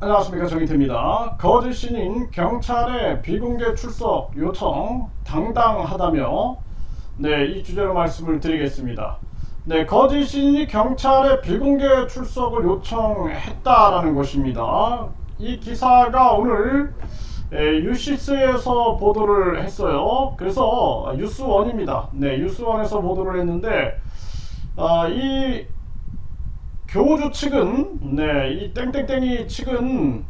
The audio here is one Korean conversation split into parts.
안녕하십니까 정인태입니다. 거짓 신인 경찰의 비공개 출석 요청 당당하다며 네 이 주제로 말씀을 드리겠습니다. 네 거짓 신인이 경찰의 비공개 출석을 요청했다라는 것입니다. 이 기사가 오늘 에, 유시스에서 보도를 했어요. 그래서 뉴스원입니다. 네 뉴스원에서 보도를 했는데 아, 이 교주 측은 네, 이 땡땡땡이 측은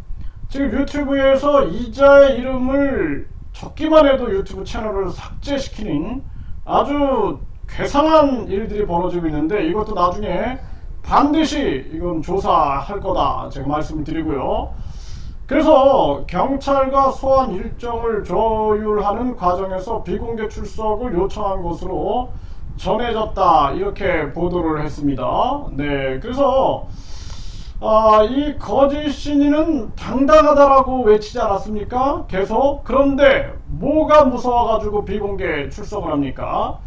지금 유튜브에서 이자의 이름을 적기만 해도 유튜브 채널을 삭제시키는 아주 괴상한 일들이 벌어지고 있는데 이것도 나중에 반드시 이건 조사할 거다 제가 말씀을 드리고요. 그래서 경찰과 소환 일정을 조율하는 과정에서 비공개 출석을 요청한 것으로 전해졌다 이렇게 보도를 했습니다. 네, 그래서 아, 이 거짓 신인은 당당하다라고 외치지 않았습니까? 계속 그런데 뭐가 무서워가지고 비공개 출석을 합니까?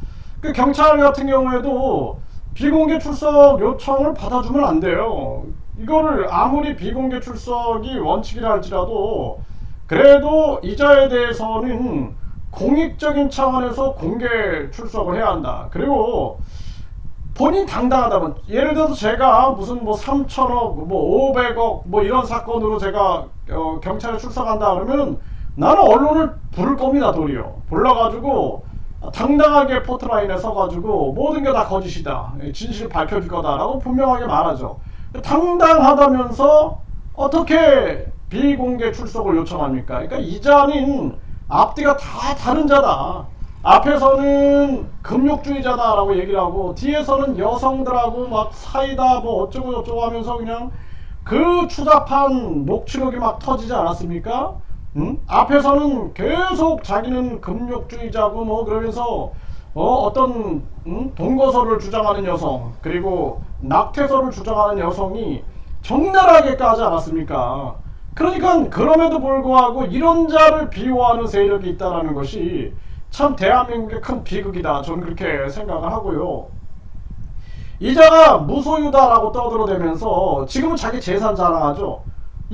그 경찰 같은 경우에도 비공개 출석 요청을 받아주면 안 돼요. 이거를 아무리 비공개 출석이 원칙이라 할지라도 그래도 이자에 대해서는 공익적인 차원에서 공개 출석을 해야 한다. 그리고 본인 당당하다면 예를 들어서 제가 무슨 뭐 3천억, 뭐 500억 뭐 이런 사건으로 제가 어, 경찰에 출석한다 그러면 나는 언론을 부를 겁니다 도리어. 불러가지고 당당하게 포트라인에 서가지고 모든 게 다 거짓이다. 진실 밝혀줄 거다라고 분명하게 말하죠. 당당하다면서 어떻게 비공개 출석을 요청합니까? 그러니까 이자는 앞뒤가 다 다른 자다. 앞에서는 금욕주의자다라고 얘기를 하고 뒤에서는 여성들하고 막 사이다 뭐 어쩌고 저쩌고 하면서 그냥 그 추잡한 녹취록이 막 터지지 않았습니까? 응? 앞에서는 계속 자기는 금욕주의자고 뭐 그러면서 어, 어떤 응? 동거서를 주장하는 여성 그리고 낙태서를 주장하는 여성이 적나라하게 까지 않았습니까? 그러니까 그럼에도 불구하고 이런 자를 비호하는 세력이 있다는 것이 참 대한민국의 큰 비극이다. 저는 그렇게 생각을 하고요. 이자가 무소유다라고 떠들어대면서 지금은 자기 재산 자랑하죠.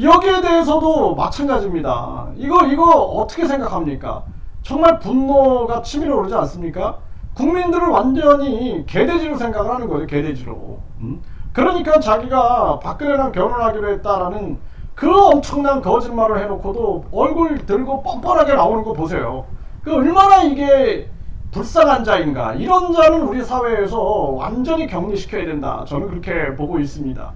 여기에 대해서도 마찬가지입니다. 이거 이거 어떻게 생각합니까? 정말 분노가 치밀어 오르지 않습니까? 국민들을 완전히 개돼지로 생각을 하는 거예요. 개돼지로. 음? 그러니까 자기가 박근혜랑 결혼하기로 했다라는 그 엄청난 거짓말을 해놓고도 얼굴 들고 뻔뻔하게 나오는 거 보세요. 그 얼마나 이게 불쌍한 자인가. 이런 자는 우리 사회에서 완전히 격리시켜야 된다. 저는 그렇게 보고 있습니다.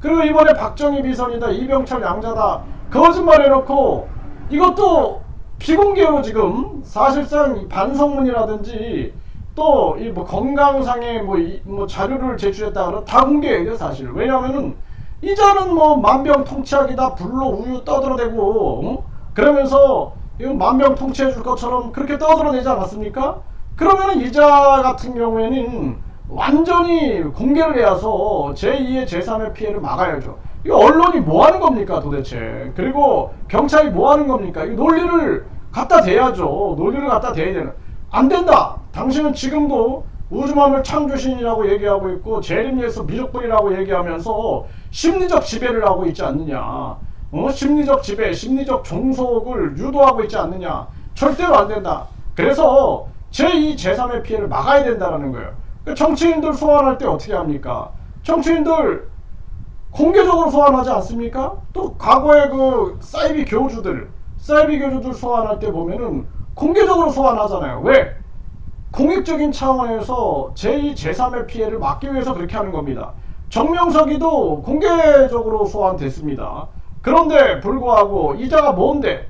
그리고 이번에 박정희 비선이다, 이병철 양자다, 거짓말 해놓고 이것도 비공개로 지금 사실상 반성문이라든지 또 이 뭐 건강상의 뭐, 이, 뭐 자료를 제출했다 그러면 다 공개해요, 사실. 왜냐하면은 이자는 뭐 만병통치약이다 불로 우유 떠들어대고 응? 그러면서 만병통치해 줄 것처럼 그렇게 떠들어대지 않았습니까? 그러면은 이자 같은 경우에는 완전히 공개를 해서 제2의 제3의 피해를 막아야죠. 이거 언론이 뭐 하는 겁니까 도대체? 그리고 경찰이 뭐 하는 겁니까? 이 논리를 갖다 대야죠. 논리를 갖다 대야 되는. 안 된다. 당신은 지금도 우주만물 창조신이라고 얘기하고 있고 재림예수 미륵불이라고 얘기하면서 심리적 지배를 하고 있지 않느냐. 어? 심리적 지배, 심리적 종속을 유도하고 있지 않느냐. 절대로 안 된다. 그래서 제2, 제3의 피해를 막아야 된다는 거예요. 그 정치인들 소환할 때 어떻게 합니까? 정치인들 공개적으로 소환하지 않습니까? 또 과거에 그 사이비 교주들, 사이비 교주들 소환할 때 보면은 공개적으로 소환하잖아요. 왜? 공익적인 차원에서 제2, 제3의 피해를 막기 위해서 그렇게 하는 겁니다. 정명석이도 공개적으로 소환됐습니다. 그런데 불구하고 이자가 뭔데?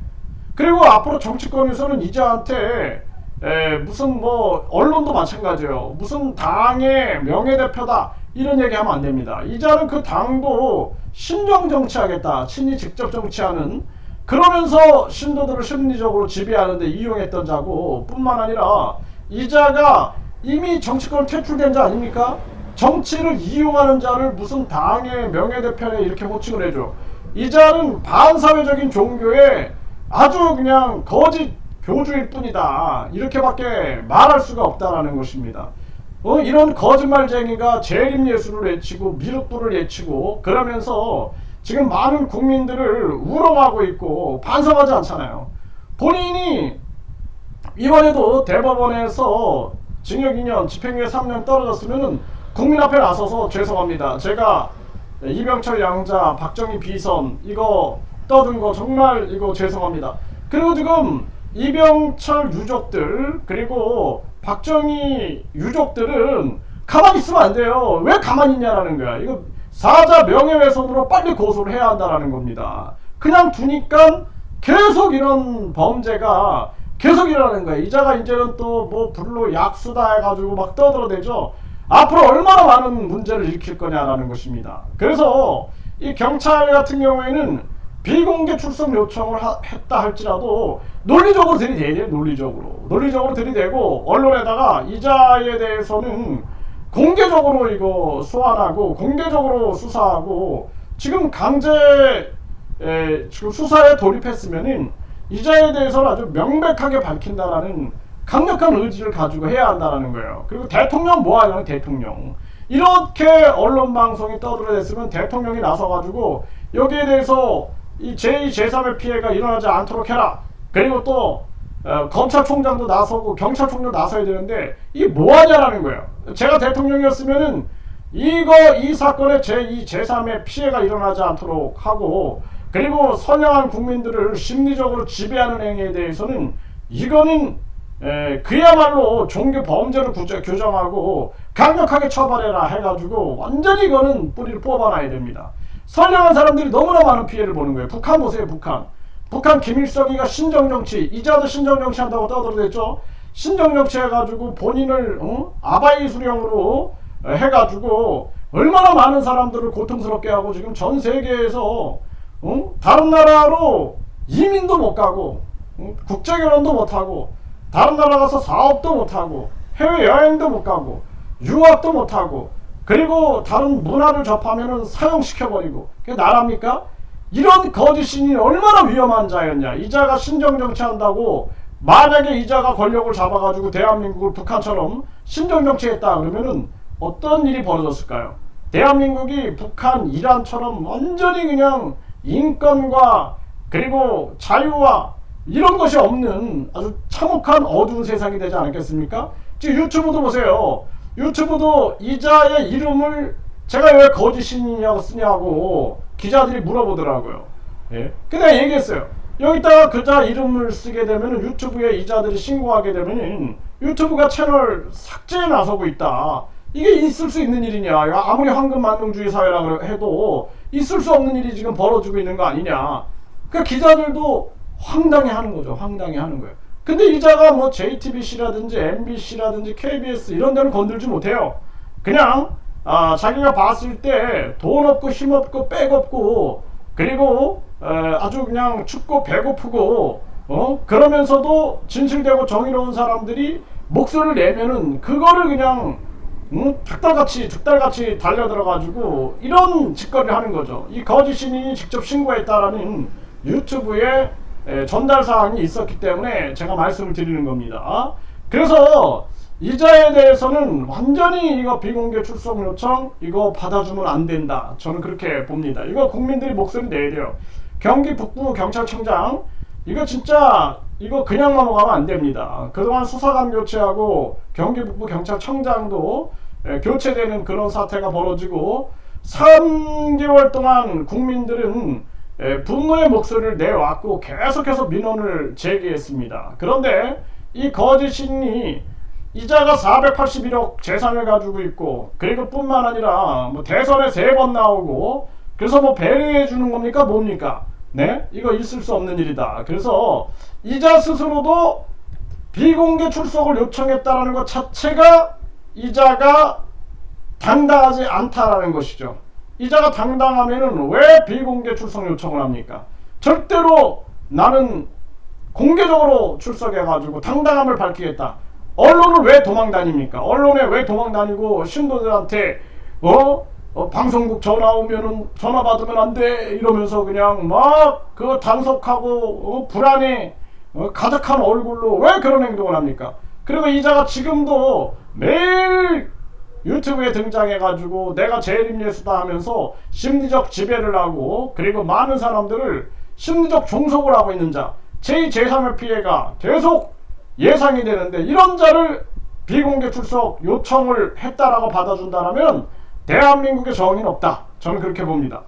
그리고 앞으로 정치권에서는 이자한테 에, 무슨 뭐 언론도 마찬가지예요. 무슨 당의 명예대표다 이런 얘기하면 안 됩니다. 이자는 그 당도 신정 정치하겠다. 친이 직접 정치하는 그러면서 신도들을 심리적으로 지배하는데 이용했던 자고 뿐만 아니라 이자가 이미 정치권 퇴출된 자 아닙니까? 정치를 이용하는 자를 무슨 당의 명예대표에 이렇게 호칭을 해줘. 이자는 반사회적인 종교의 아주 그냥 거짓 교주일 뿐이다. 이렇게밖에 말할 수가 없다라는 것입니다. 어, 이런 거짓말쟁이가 재림 예수를 외치고 미륵불을 외치고 그러면서 지금 많은 국민들을 우롱하고 있고 반성하지 않잖아요. 본인이 이번에도 대법원에서 징역 2년, 집행유예 3년 떨어졌으면은 국민 앞에 나서서 죄송합니다. 제가 이병철 양자, 박정희 비선 이거 떠든 거 정말 이거 죄송합니다. 그리고 지금 이병철 유족들 그리고 박정희 유족들은 가만히 있으면 안 돼요. 왜 가만히 있냐라는 거야. 이거 사자 명예훼손으로 빨리 고소를 해야 한다라는 겁니다. 그냥 두니까 계속 이런 범죄가 계속 일어나는 거예요. 이자가 이제는 또 뭐 불로 약수다 해가지고 막 떠들어대죠. 앞으로 얼마나 많은 문제를 일으킬 거냐라는 것입니다. 그래서 이 경찰 같은 경우에는 비공개 출석 요청을 하- 했다 할지라도 논리적으로 들이대야 돼요. 논리적으로. 논리적으로 들이대고 언론에다가 이자에 대해서는 공개적으로 이거 소환하고 공개적으로 수사하고 지금 강제 에, 지금 수사에 돌입했으면은 이자에 대해서는 아주 명백하게 밝힌다라는 강력한 의지를 가지고 해야 한다는 거예요. 그리고 대통령 뭐 하냐면 대통령. 이렇게 언론 방송이 떠들어댔으면 대통령이 나서가지고 여기에 대해서 이 제2, 제3의 피해가 일어나지 않도록 해라. 그리고 또 어, 검찰총장도 나서고 경찰총장도 나서야 되는데 이게 뭐 하냐라는 거예요. 제가 대통령이었으면은 이거 이 사건에 제2, 제3의 피해가 일어나지 않도록 하고 그리고 선량한 국민들을 심리적으로 지배하는 행위에 대해서는 이거는 에, 그야말로 종교 범죄를 구제, 규정하고 강력하게 처벌해라 해가지고 완전히 이거는 뿌리를 뽑아놔야 됩니다. 선량한 사람들이 너무나 많은 피해를 보는 거예요. 북한 보세요, 북한. 북한 김일성이가 신정정치, 이자도 신정정치 한다고 떠들어댔죠. 신정정치 해가지고 본인을 어? 아바이 수령으로 어, 해가지고 얼마나 많은 사람들을 고통스럽게 하고 지금 전 세계에서 어? 다른 나라로 이민도 못 가고 어? 국제 결혼도 못 하고 다른 나라 가서 사업도 못 하고 해외 여행도 못 가고 유학도 못 하고 그리고 다른 문화를 접하면은 사형시켜 버리고 그게 나랍니까? 이런 거짓 신이 얼마나 위험한 자였냐. 이자가 신정 정치한다고 만약에 이자가 권력을 잡아가지고 대한민국을 북한처럼 신정 정치했다 그러면은 어떤 일이 벌어졌을까요? 대한민국이 북한, 이란처럼 완전히 그냥 인권과 그리고 자유와 이런 것이 없는 아주 참혹한 어두운 세상이 되지 않겠습니까? 지금 유튜브도 보세요. 유튜브도 이자의 이름을 제가 왜 거짓신이냐고 쓰냐고 기자들이 물어보더라고요. 예. 근데 얘기했어요. 여기다가 그자 이름을 쓰게 되면 유튜브에 이자들이 신고하게 되면 유튜브가 채널 삭제에 나서고 있다. 이게 있을 수 있는 일이냐? 아무리 황금 만능주의 사회라 그래- 해도 있을 수 없는 일이 지금 벌어지고 있는 거 아니냐? 그 기자들도 황당해 하는 거죠. 황당해 하는 거예요. 근데 이자가 뭐 JTBC라든지 MBC라든지 KBS 이런 데는 건들지 못해요. 그냥 아, 자기가 봤을 때 돈 없고 힘 없고 백 없고 그리고 에, 아주 그냥 춥고 배고프고 어 그러면서도 진실되고 정의로운 사람들이 목소리를 내면은 그거를 그냥 응? 닭달같이 득달같이 달려들어가지고 이런 짓거리를 하는 거죠. 이 거짓 신인이 직접 신고했다라는 유튜브에 에, 전달 사항이 있었기 때문에 제가 말씀을 드리는 겁니다. 그래서 이자에 대해서는 완전히 이거 비공개 출석 요청 이거 받아주면 안 된다. 저는 그렇게 봅니다. 이거 국민들이 목소리 내야 돼요. 경기 북부 경찰청장 이거 진짜 이거 그냥 넘어가면 안 됩니다. 그동안 수사관 교체하고 경기 북부 경찰청장도 에, 교체되는 그런 사태가 벌어지고 3개월 동안 국민들은 에, 분노의 목소리를 내왔고 계속해서 민원을 제기했습니다. 그런데 이 거짓 신이 이자가 481억 재산을 가지고 있고 그리고 뿐만 아니라 뭐 대선에 세 번 나오고 그래서 뭐 배려해 주는 겁니까 뭡니까? 네? 이거 있을 수 없는 일이다. 그래서 이자 스스로도 비공개 출석을 요청했다라는 것 자체가 이자가 당당하지 않다라는 것이죠. 이자가 당당하면은 왜 비공개 출석 요청을 합니까? 절대로 나는 공개적으로 출석해가지고 당당함을 밝히겠다. 언론을 왜 도망 다닙니까? 언론에 왜 도망 다니고 신도들한테 어? 어, 방송국 전화 오면은 전화 받으면 안 돼 이러면서 그냥 막 그 단속하고 어, 불안해 어, 가득한 얼굴로 왜 그런 행동을 합니까? 그리고 이자가 지금도 매일 유튜브에 등장해가지고 내가 재림예수다 하면서 심리적 지배를 하고 그리고 많은 사람들을 심리적 종속을 하고 있는 자 제2, 제3의 피해가 계속 예상이 되는데 이런 자를 비공개 출석 요청을 했다라고 받아준다라면 대한민국의 정의는 없다. 저는 그렇게 봅니다.